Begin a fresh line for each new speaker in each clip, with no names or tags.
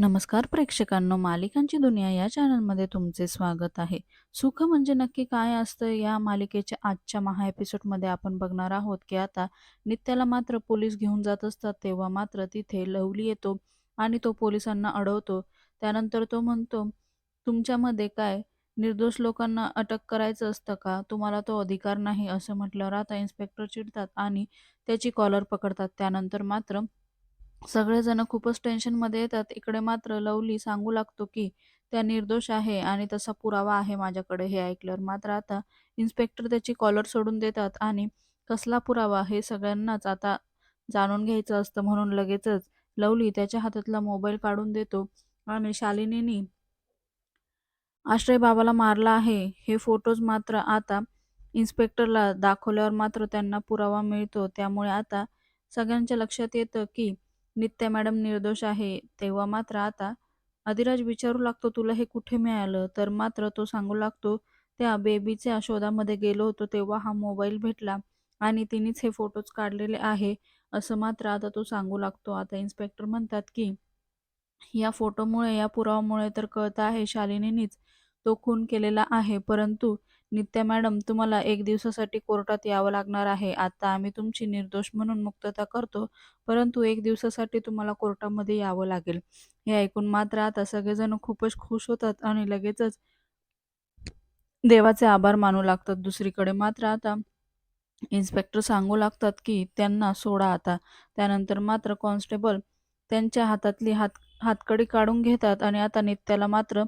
नमस्कार प्रेक्षकांनो, मालिकांची दुनिया या चॅनलमध्ये तुमचे स्वागत आहे. सुख म्हणजे नक्की काय असतं या मालिकेच्या आजच्या महा एपिसोडमध्ये आपण बघणार आहोत, की आता नित्याला मात्र पोलीस घेऊन जात असतात, तेव्हा मात्र तिथे लवली येतो आणि तो पोलिसांना अडवतो. त्यानंतर तो म्हणतो, "तुमच्यामध्ये काय निर्दोष लोकांना अटक करायचं असतं का? तुम्हाला तो अधिकार नाही." असं म्हटल्यावर आता इन्स्पेक्टर चिडतात आणि त्याची कॉलर पकडतात. त्यानंतर मात्र सगळेजण खूपच टेन्शनमध्ये येतात. इकडे मात्र लवली सांगू लागतो, की त्या निर्दोष आहे आणि तसा पुरावा आहे माझ्याकडे. हे ऐकल्यावर मात्र आता इन्स्पेक्टर त्याची कॉलर सोडून देतात आणि कसला पुरावा हे सगळ्यांनाच आता जाणून घ्यायचं असतं म्हणून लगेचच लवली त्याच्या हातातला मोबाईल काढून देतो आणि शालिनीनी आश्रय बाबाला मारला आहे हे फोटोज मात्र आता इन्स्पेक्टरला दाखवल्यावर मात्र त्यांना पुरावा मिळतो. त्यामुळे आता सगळ्यांच्या लक्षात येतं, की नित्या मॅडम निर्दोष आहे. तेव्हा मात्र आता अधिराज विचारू लागतो, "तुला हे कुठे मिळालं?" तर मात्र तो सांगू लागतो, "त्या बेबीच्या शोधामध्ये गेलो होतो तेव्हा हा मोबाईल भेटला आणि तिनेच हे फोटोज काढलेले आहे." असं मात्र आता तो सांगू लागतो. आता इन्स्पेक्टर म्हणतात, की या फोटोमुळे, या पुरावामुळे तर कळतं आहे शालिनीनीच तो खून केलेला आहे. परंतु नित्या मॅडम तुम्हाला एक दिवसासाठी कोर्टात यावं लागणार आहे. आता आम्ही तुमची निर्दोष म्हणून मुक्तता करतो, परंतु एक दिवसासाठी तुम्हाला कोर्टामध्ये यावं लागेल. हे ऐकून मात्र आता सगळेजण खूपच खुश होतात आणि लगेचच देवाचे आभार मानू लागतात. दुसरीकडे मात्र आता इन्स्पेक्टर सांगू लागतात, की त्यांना सोडा आता. त्यानंतर मात्र कॉन्स्टेबल त्यांच्या हातातली हात हातकडी काढून घेतात आणि आता नित्याला मात्र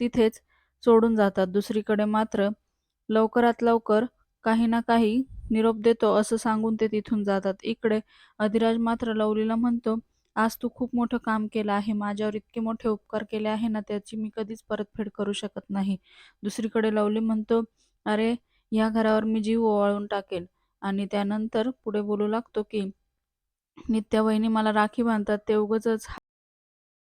तिथेच सोडून जातात. दुसरीकडे मात्र लवकरात लवकर काही ना काही निरोप देतो असं सांगून ते तिथून जातात. इकडे अधिराज मात्र लवलीला म्हणतो, "आज तू खूप मोठं काम केलं आहे. माझ्यावर इतके मोठे उपकार केले आहे ना, त्याची मी कधीच परतफेड करू शकत नाही." दुसरीकडे लवली म्हणतो, "अरे, या घरावर मी जीव ओवाळून टाकेल आणि त्यानंतर पुढे बोलू लागतो, की "नित्या वहिनी मला राखी बांधतात ते उगच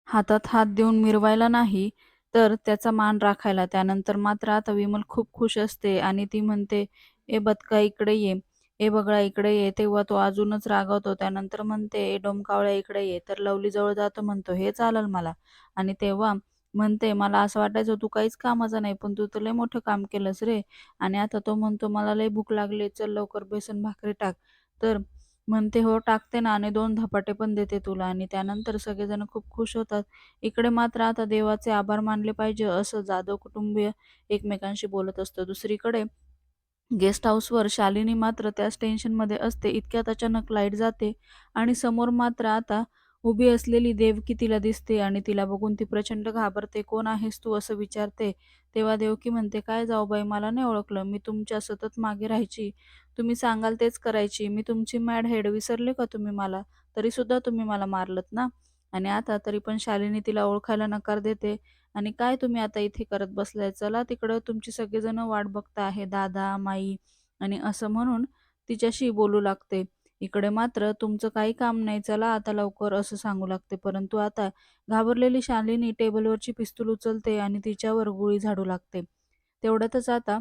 हातात हात देऊन मिरवायला नाही, तर त्याचा मान राखायला." त्यानंतर मात्र आता विमल खूप खुश असते आणि ती म्हणते, "ए बदका इकडे ये, ए बगळा इकडे ये." तेव्हा तो अजूनच रागावतो. त्यानंतर म्हणते, "ए डोमकावळ्या इकडे ये." तर लवली जवळ जातो म्हणतो, "हे चालेल मला." आणि तेव्हा म्हणते, "मला असं वाटायचं तू काहीच कामाचा नाही, पण तू तर लय मोठं काम केलंस रे." आणि आता तो म्हणतो, "मला लय भूक लागली, चल लवकर बेसन भाकरी टाक." तर म्हणते, "हो टाकते ना आणि दोन धपाटे पण देते तुला." आणि त्यानंतर सगळेजण खूप खुश होतात. इकडे मात्र आता देवाचे आभार मानले पाहिजे असं जाधव कुटुंबीय एकमेकांशी बोलत असतं. दुसरीकडे गेस्ट हाऊसवर शालिनी मात्र त्याच टेन्शनमध्ये असते. इतक्यात अचानक लाइट जाते आणि समोर मात्र आता उभी असलेली देवकी तिला दिसते आणि तिला बघून ती प्रचंड घाबरते. "कोण आहेस तू?" असं विचारते. तेव्हा देवकी म्हणते, "काय जाऊ बाई मला नाही ओळखलं. मी तुमच्या सतत मागे राहायची. तुम्ही सांगाल तेच करायची. मी तुमची मॅड हेड. विसरले का तुम्ही मला? तरीसुद्धा तुम्ही मला मारलत ना?" आणि आता तरी पण शालिनी तिला ओळखायला नकार देते आणि "काय तुम्ही आता इथे करत बसलाय? चला तिकडं तुमची सगळेजण वाट बघता आहे. दादा, माई" आणि असं म्हणून तिच्याशी बोलू लागते. इकडे मात्र "तुमचं काही काम नाही. चला आता लवकर" असं सांगू लागते. परंतु आता घाबरलेली शालिनी टेबलवरची पिस्तूल उचलते आणि तिच्यावर गोळी झाडू लागते. तेवढ्यातच आता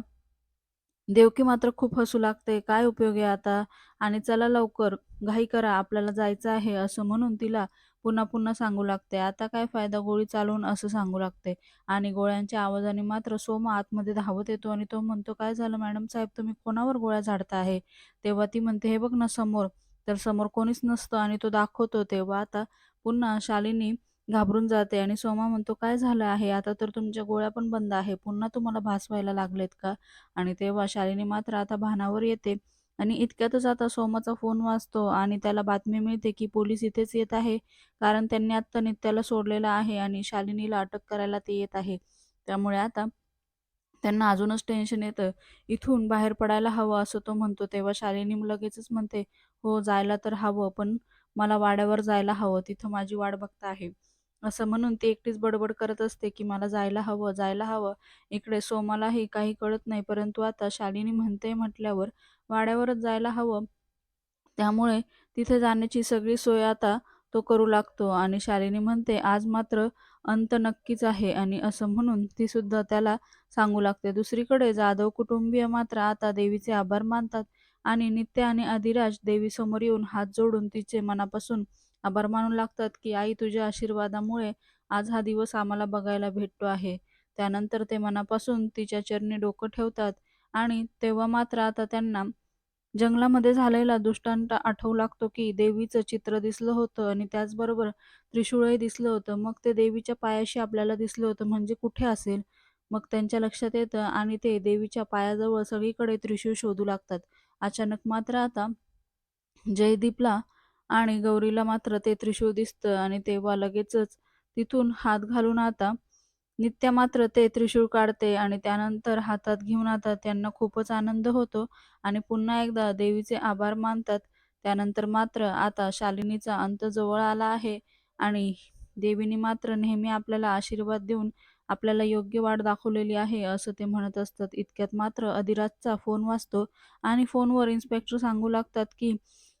देवकी मात्र खूप हसू लागते. "काय उपयोग आहे आता? आणि चला लवकर, घाई करा, आपल्याला जायचं आहे." असं म्हणून तिला पुन्हा पुन्हा सांगू लागते. "आता काय फायदा गोळी चालवून?" असं सांगू लागते. आणि गोळ्यांच्या आवाजाने मात्र सोमा आतमध्ये धावत येतो आणि तो म्हणतो, "काय झालं मॅडम साहेब? तुम्ही कोणावर गोळ्या झाडता आहे?" तेव्हा ती म्हणते, "हे बघ ना समोर." तर समोर कोणीच नसतं आणि तो दाखवतो. तेव्हा आता पुन्हा शालिनी घाबरून जाते आणि सोमा म्हणतो, "काय झालं आहे? आता तर तुमच्या गोळ्या पण बंद आहे. पुन्हा तुम्हाला भास व्हायला लागलेत का?" आणि तेव्हा शालिनी मात्र आता भानावर येते आणि इतक्यातच आता सोमाचा फोन वाजतो आणि त्याला बातमी मिळते, की पोलीस इथेच येत आहे. कारण त्यांनी आत्ता नित्याला सोडलेलं आहे आणि शालिनीला अटक करायला ते येत आहे. त्यामुळे आता त्यांना अजूनच टेन्शन येतं. इथून बाहेर पडायला हवं असं तो म्हणतो. तेव्हा शालिनी लगेचच म्हणते, "हो जायला तर हवं, पण मला वाड्यावर जायला हवं. तिथं माझी वाट बघता आहे." असं म्हणून ती एकटीच बडबड करत असते, की "मला जायला हवं, जायला हवं." इकडे सोमालाही काही कळत नाही. परंतु आता शालिनी म्हणते म्हटल्यावर वाड्यावरच जायला हवं. त्यामुळे तिथे जाण्याची सगळी सोय आता तो करू लागतो आणि शालिनी म्हणते, "आज मात्र अंत नक्कीच आहे." आणि असं म्हणून ती सुद्धा त्याला सांगू लागते. दुसरीकडे जाधव कुटुंबीय मात्र आता देवीचे आभार मानतात आणि नित्य आणि अधिराज देवीसमोर येऊन हात जोडून तिचे मनापासून आभार मानू लागतात, की "आई तुझ्या आशीर्वादामुळे आज हा दिवस आम्हाला बघायला भेटतो आहे त्यानंतर ते मनापासून तिच्या चरणी डोकं ठेवतात आणि तेव्हा मात्र आता त्यांना जंगलामध्ये झालेला दुष्टांत आठवू लागतो की देवीचं चित्र दिसलं होतं आणि त्याचबरोबर त्रिशूळही दिसलं होतं. मग ते देवीच्या पायाशी आपल्याला दिसलं होतं. म्हणजे कुठे असेल? मग त्यांच्या लक्षात येतं आणि ते देवीच्या पायाजवळ सगळीकडे त्रिशूळ शोधू लागतात. अचानक मात्र आता जयदीपला आणि गौरीला मात्र ते त्रिशूळ दिसतं आणि तेव्हा लगेचच तिथून हात घालून आता नित्या मात्र ते त्रिशूळ काढते आणि त्यानंतर हातात घेऊन आता त्यांना खूपच आनंद होतो आणि पुन्हा एकदा देवीचे आभार मानतात. त्यानंतर मात्र आता शालिनीचा अंत जवळ आला आहे आणि देवीने मात्र नेहमी आपल्याला आशीर्वाद देऊन आपल्याला योग्य वाट दाखवलेली आहे असं ते म्हणत असतात. इतक्यात मात्र अधिराजचा फोन वाचतो आणि फोनवर इन्स्पेक्टर सांगू लागतात की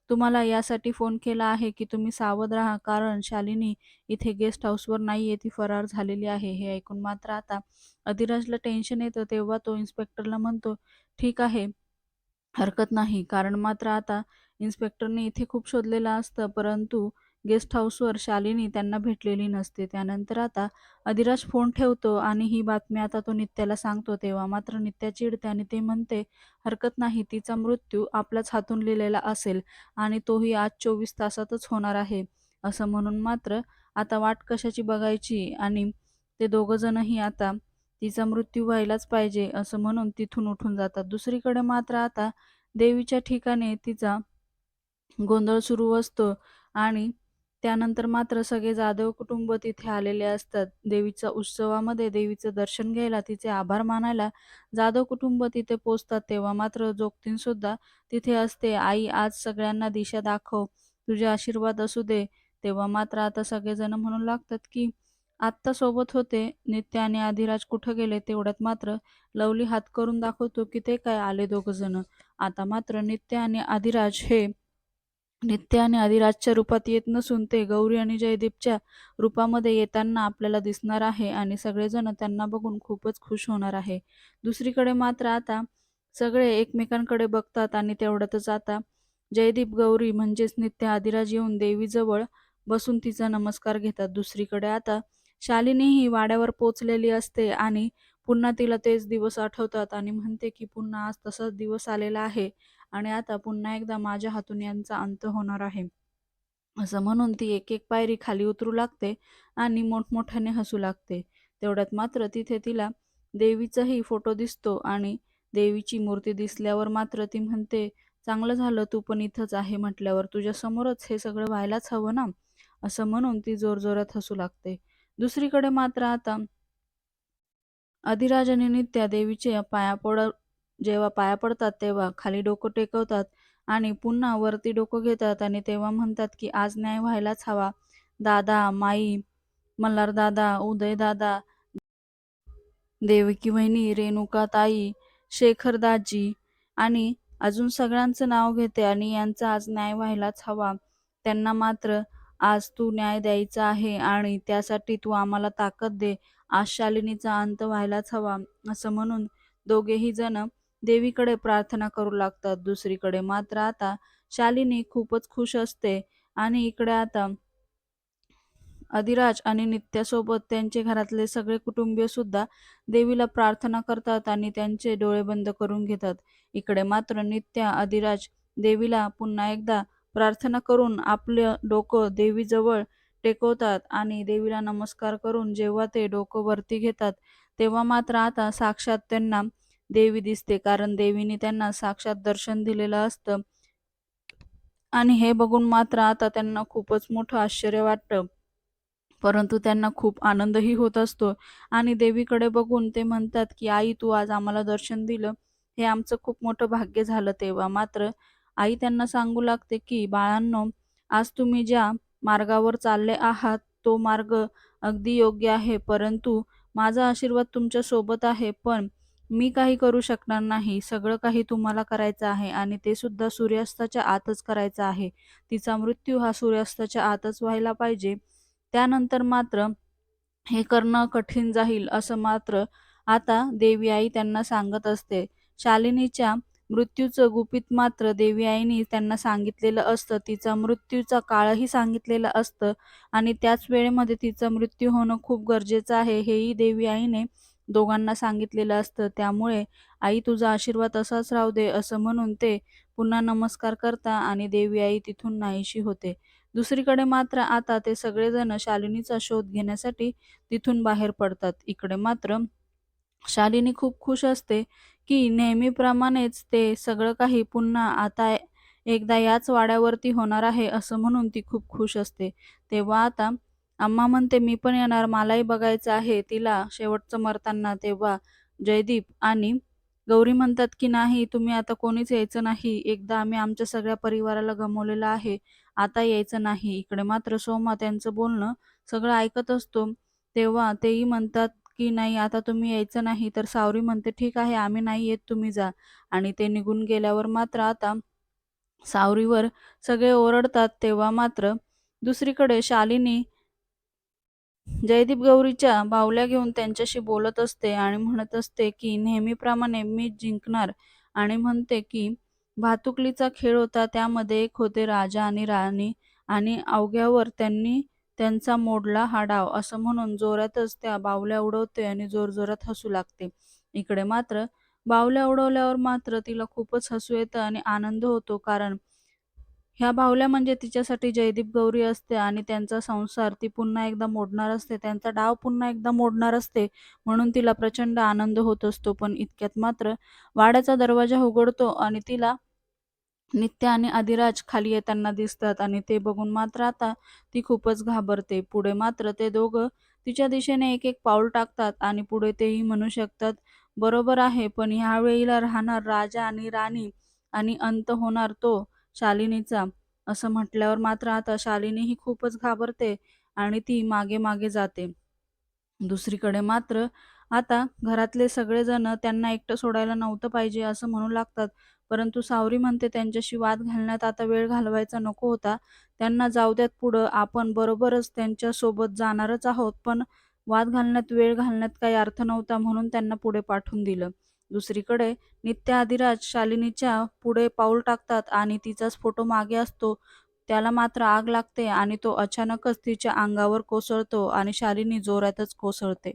तुम्हाला यासाठी फोन केला आहे की तुम्ही सावध राहा कारण शालिनी इथे गेस्ट हाऊसवर नाही आहे ती फरार झालेली आहे. हे ऐकून मात्र आता अधिराजला टेन्शन येतं तेव्हा तो इन्स्पेक्टरला म्हणतो ठीक आहे हरकत नाही. कारण मात्र आता इन्स्पेक्टरने इथे खूप शोधलेलं असतं परंतु गेस्ट हाऊसवर शालिनी त्यांना भेटलेली नसते. त्यानंतर आता अधिराज फोन ठेवतो आणि ही बातमी आता तो नित्याला सांगतो तेव्हा. मात्र नित्या चिडते आणि ते म्हणते हरकत नाही तिचा मृत्यू आपल्याच हातून लिहिलेला असेल आणि तोही आज चोवीस तासातच होणार आहे. असं म्हणून मात्र आता वाट कशाची बघायची आणि ते दोघं जणही आता तिचा मृत्यू व्हायलाच पाहिजे असं म्हणून तिथून उठून जातात. दुसरीकडे मात्र आता देवीच्या ठिकाणी तिचा गोंधळ सुरू असतो आणि त्यानंतर मात्र सगळे जाधव कुटुंब तिथे आलेले असतात. देवीच्या उत्सवामध्ये देवीचं दर्शन घ्यायला तिचे आभार मानायला जाधव कुटुंब तिथे पोचतात. तेव्हा मात्र जोगतीन सुद्धा तिथे असते. आई आज सगळ्यांना दिशा दाखव. तुझे आशीर्वाद असू दे. तेव्हा मात्र आता सगळेजण म्हणू लागतात की आत्ता सोबत होते. नित्य आणि आधिराज कुठं गेले तेवढ्यात मात्र लवली हात करून दाखवतो की ते काय आले दोघ जण आता मात्र नित्य आणि आधिराज हे नित्य आणि अधिराजच्या रूपात येत नसून ते गौरी आणि जयदीपच्या रूपामध्ये येताना आपल्याला दिसणार आहे आणि सगळेजण त्यांना बघून खूपच खुश होणार आहे. दुसरीकडे मात्र आता सगळे एकमेकांकडे बघतात आणि तेवढ्यातच आता जयदीप गौरी म्हणजेच नित्य आदिराज येऊन देवीजवळ बसून तिचा नमस्कार घेतात. दुसरीकडे आता शालिनीही वाड्यावर पोचलेली असते आणि पुन्हा तिला तेच दिवस आठवतात आणि म्हणते की पुन्हा आज तसाच दिवस आलेला आहे. आणि आता पुन्हा एकदा माझ्या हातून यांचा अंत होणार आहे. असं म्हणून ती एक एक पायरी खाली उतरू लागते आणि मोठमोठ्याने हसू लागते. तेवढ्यात मात्र तिथे तिला देवीचाही फोटो दिसतो आणि देवीची मूर्ती दिसल्यावर मात्र ती म्हणते चांगलं झालं तू पण इथंच आहे म्हटल्यावर तुझ्या समोरच हे सगळं व्हायलाच हवं ना? असं म्हणून ती जोरजोरात हसू लागते. दुसरीकडे मात्र आता अधिराजाने नित्या देवीचे पाया पड जेव्हा पाया पडतात तेव्हा खाली डोकं टेकवतात आणि पुन्हा वरती डोकं घेतात आणि तेव्हा म्हणतात की आज न्याय व्हायलाच हवा. दादा माई मल्हार दादा देवकी वहिनी रेणुका ताई शेखरदाजी आणि अजून सगळ्यांचं नाव घेते आणि यांचा आज न्याय व्हायलाच हवा. त्यांना मात्र आज तू न्याय द्यायचा आहे आणि त्यासाठी तू आम्हाला ताकद दे. आज शालिनीचा अंत व्हायलाच हवा. असं म्हणून दोघेही जण देवीकडे प्रार्थना करू लागतात दुसरीकडे मात्र आता शालिनी खूपच खुश असते आणि इकडे आता अधिराज आणि नित्यासोबत त्यांचे घरातले सगळे कुटुंबीय सुद्धा देवीला प्रार्थना करतात आणि त्यांचे डोळे बंद करून घेतात. इकडे मात्र नित्या अधिराज देवीला पुन्हा एकदा प्रार्थना करून आपलं डोकं देवीजवळ टेकवतात आणि देवीला नमस्कार करून जेव्हा ते डोकं वरती घेतात तेव्हा मात्र आता साक्षात त्यांना देवी दिसते. कारण देवीने त्यांना साक्षात दर्शन दिलेलं असतं. आणि हे बघून मात्र आता त्यांना खूपच मोठं आश्चर्य वाटतं. परंतु त्यांना खूप आनंदही होत असतो. आणि देवीकडे बघून ते म्हणतात की आई तू आज आम्हाला दर्शन दिलं. हे आमचं खूप मोठं भाग्य झालं तेव्हा. मात्र आई त्यांना सांगू लागते की बाळांनो आज तुम्ही ज्या मार्गावर चालले आहात तो मार्ग अगदी योग्य आहे. परंतु माझा आशीर्वाद तुमच्यासोबत आहे. पण मी काही करू शकणार नाही. सगळं काही तुम्हाला करायचं आहे आणि ते सुद्धा सूर्यास्ताच्या आतच करायचं आहे. तिचा मृत्यू हा सूर्यास्ताच्या आतच व्हायला पाहिजे. त्यानंतर मात्र हे करणं कठीण जाईल असं मात्र आता देवी आई त्यांना सांगत असते. शालिनीच्या मृत्यूचं गुपित मात्र देवी आईने त्यांना सांगितलेलं असतं. तिचा मृत्यूचा काळही सांगितलेला असतं आणि त्याच वेळेमध्ये तिचा मृत्यू होणं खूप गरजेचं आहे. हेही देवी आईने दोघांना सांगितलेलं असतं. त्यामुळे आई तुझा आशीर्वाद असाच राहू दे असं म्हणून ते पुन्हा नमस्कार करता आणि देवी आई तिथून नाहीशी होते. दुसरीकडे मात्र आता ते सगळेजण शालिनीचा शोध घेण्यासाठी तिथून बाहेर पडतात. इकडे मात्र शालिनी खूप खुश असते की नेहमीप्रमाणेच ते सगळं काही पुन्हा आता एकदा याच वाड्यावरती होणार आहे असं म्हणून ती खूप खुश असते. तेव्हा आता अम्मा म्हणते मी पण येणार. मलाही बघायचं आहे तिला शेवटचं मरताना तेव्हा. जयदीप आणि गौरी म्हणतात की नाही तुम्ही आता कोणीच यायचं नाही. एकदा आम्ही आमच्या सगळ्या परिवाराला गमवलेलं आहे. आता यायचं नाही. इकडे मात्र सोमा त्यांचं बोलणं सगळं ऐकत असतो. तेव्हा तेही म्हणतात की नाही आता तुम्ही यायचं नाही. तर सावरी म्हणते ठीक आहे आम्ही नाही येत. तुम्ही जा. आणि ते निघून गेल्यावर मात्र आता सावरीवर सगळे ओरडतात. तेव्हा मात्र दुसरीकडे शालिनी जयदीप गौरीच्या बावल्या घेऊन त्यांच्याशी बोलत असते आणि म्हणत असते की नेहमीप्रमाणे मी जिंकणार आणि म्हणते की भातुकलीचा खेळ होता त्यामध्ये एक होते राजा आणि राणी आणि अवघ्यावर त्यांनी त्यांचा मोडला हा डाव. असं म्हणून जोरातच त्या बावल्या उडवते आणि जोरजोरात हसू लागते. इकडे मात्र बावल्या उडवल्यावर मात्र तिला खूपच हसू येतं आणि आनंद होतो कारण ह्या बाहुल्या म्हणजे तिच्यासाठी जयदीप गौरी असते आणि त्यांचा संसार ती पुन्हा एकदा मोडणार असते. त्यांचा डाव पुन्हा एकदा मोडणार असते म्हणून तिला प्रचंड आनंद होत असतो. पण इतक्यात मात्र वाड्याचा दरवाजा उघडतो आणि तिला नित्य आणि अधिराज खाली येताना दिसतात आणि ते बघून मात्र आता ती खूपच घाबरते. पुढे मात्र ते दोघं तिच्या दिशेने एक एक पाऊल टाकतात आणि पुढे तेही म्हणू शकतात बरोबर आहे पण ह्या वेळीला राहणार राजा आणि राणी आणि अंत होणार तो शालिनीचा. असं म्हटल्यावर मात्र आता शालिनी ही खूपच घाबरते आणि ती मागे मागे जाते. दुसरीकडे मात्र आता घरातले सगळेजण त्यांना एकटं सोडायला नव्हतं पाहिजे असं म्हणू लागतात. परंतु सावरी म्हणते त्यांच्याशी वाद घालण्यात आता वेळ घालवायचा नको होता. त्यांना जाऊ द्यात पुढं. आपण बरोबरच त्यांच्यासोबत जाणारच आहोत. पण वाद घालण्यात वेळ घालण्यात काही अर्थ नव्हता म्हणून त्यांना पुढे पाठवून दिलं. दुसरीकडे नित्या आदिराज शालिनीच्या पुढे पाऊल टाकतात आणि तिचाच फोटो मागे असतो. त्याला मात्र आग लागते आणि तो अचानकच तिच्या अंगावर कोसळतो आणि शालिनी जोरातच कोसळते.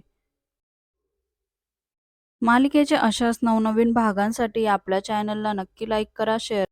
मालिकेच्या अशाच नवनवीन भागांसाठी आपल्या चॅनलला नक्की लाईक करा शेअर